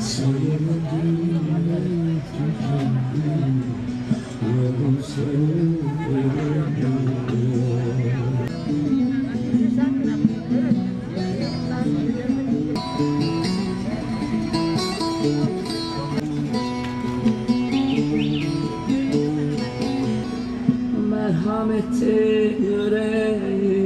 Sevemedim tükendim Yarım sevemedim Merhamete yüreğim.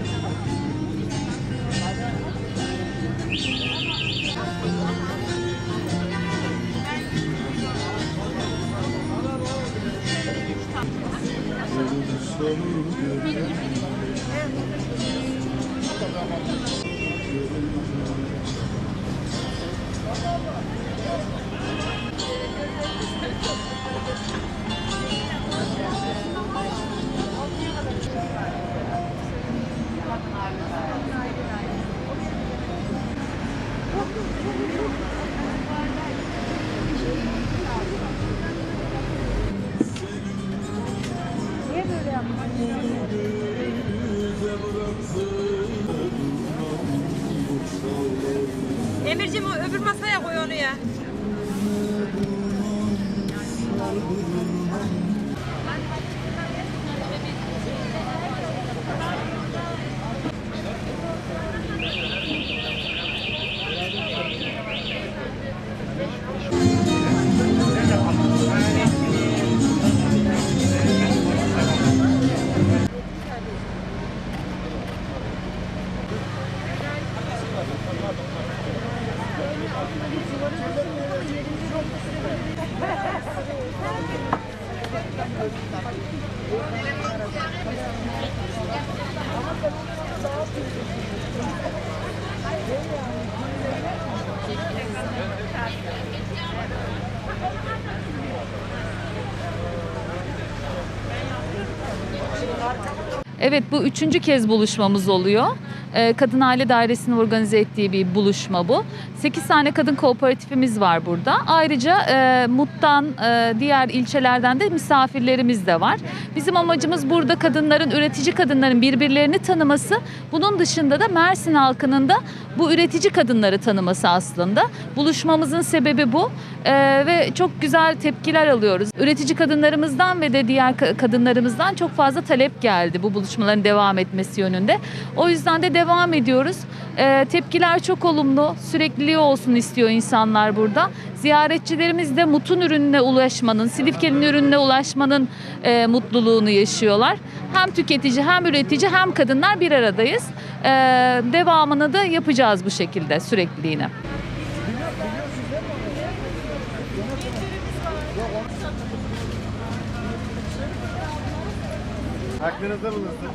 Thank you. O öbür masaya koy onu ya. Evet bu üçüncü kez buluşmamız oluyor. Ee, Kadın Aile Dairesi'nin organize ettiği bir buluşma bu. 8 tane kadın kooperatifimiz var burada. Ayrıca e, MUT'tan e, diğer ilçelerden de misafirlerimiz de var. Bizim amacımız burada kadınların, üretici kadınların birbirlerini tanıması. Bunun dışında da Mersin halkının da bu üretici kadınları tanıması aslında. Buluşmamızın sebebi bu. Ee, ve çok güzel tepkiler alıyoruz. Üretici kadınlarımızdan ve de diğer ka- kadınlarımızdan çok fazla talep geldi bu buluşmaların devam etmesi yönünde. O yüzden de devam ediyoruz. Ee, tepkiler çok olumlu. Sürekliliği olsun istiyor insanlar burada. Ziyaretçilerimiz de mutun ürününe ulaşmanın, Silifke'nin ürününe ulaşmanın e, mutluluğunu yaşıyorlar. Hem tüketici hem üretici hem kadınlar bir aradayız. Ee, devamını da yapacağız bu şekilde sürekliliğini. Aklınızda bulunsun.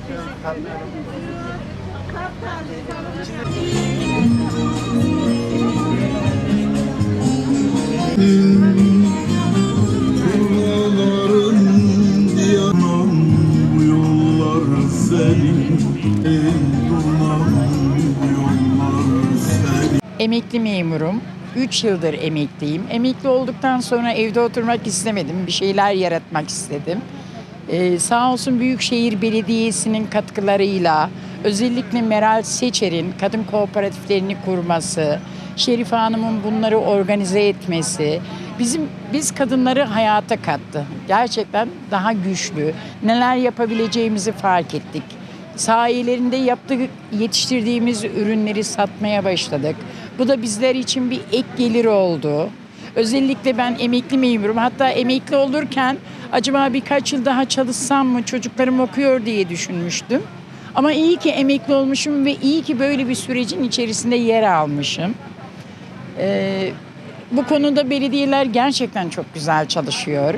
Emekli memurum. 3 yıldır emekliyim. Emekli olduktan sonra evde oturmak istemedim. Bir şeyler yaratmak istedim. Ee, sağ olsun Büyükşehir Belediyesi'nin katkılarıyla özellikle Meral Seçer'in kadın kooperatiflerini kurması, Şerife Hanım'ın bunları organize etmesi bizim biz kadınları hayata kattı. Gerçekten daha güçlü, neler yapabileceğimizi fark ettik. Sahilerinde yaptık, yetiştirdiğimiz ürünleri satmaya başladık. Bu da bizler için bir ek gelir oldu. Özellikle ben emekli memurum. Hatta emekli olurken acaba birkaç yıl daha çalışsam mı çocuklarım okuyor diye düşünmüştüm. Ama iyi ki emekli olmuşum ve iyi ki böyle bir sürecin içerisinde yer almışım. Ee, bu konuda belediyeler gerçekten çok güzel çalışıyor.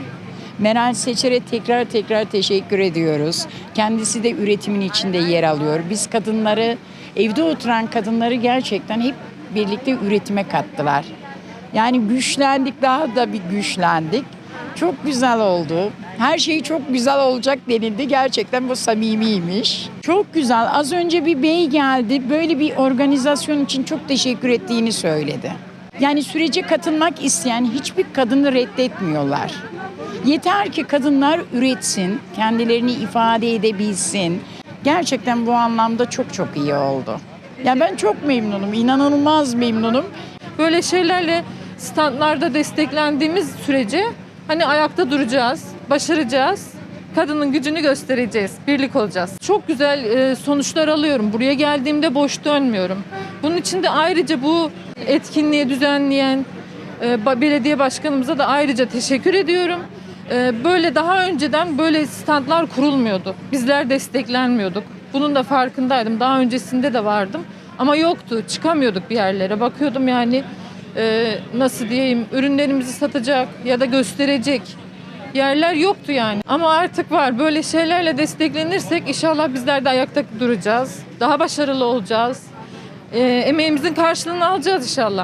Meral Seçer'e tekrar tekrar teşekkür ediyoruz. Kendisi de üretimin içinde yer alıyor. Biz kadınları, evde oturan kadınları gerçekten hep birlikte üretime kattılar. Yani güçlendik, daha da bir güçlendik. Çok güzel oldu. Her şey çok güzel olacak denildi. Gerçekten bu samimiymiş. Çok güzel. Az önce bir bey geldi. Böyle bir organizasyon için çok teşekkür ettiğini söyledi. Yani sürece katılmak isteyen hiçbir kadını reddetmiyorlar. Yeter ki kadınlar üretsin, kendilerini ifade edebilsin. Gerçekten bu anlamda çok çok iyi oldu. Ya ben çok memnunum, inanılmaz memnunum. böyle şeylerle standlarda desteklendiğimiz sürece hani ayakta duracağız, başaracağız. Kadının gücünü göstereceğiz, birlik olacağız. Çok güzel e, sonuçlar alıyorum. Buraya geldiğimde boş dönmüyorum. Bunun için de ayrıca bu etkinliği düzenleyen e, belediye başkanımıza da ayrıca teşekkür ediyorum. E, Böyle daha önceden böyle standlar kurulmuyordu. Bizler desteklenmiyorduk. Bunun da farkındaydım. Daha öncesinde de vardım. Ama yoktu. Çıkamıyorduk bir yerlere. Bakıyordum yani nasıl diyeyim ürünlerimizi satacak ya da gösterecek yerler yoktu yani. Ama artık var. Böyle şeylerle desteklenirsek inşallah bizler de ayakta duracağız. Daha başarılı olacağız. E, emeğimizin karşılığını alacağız inşallah.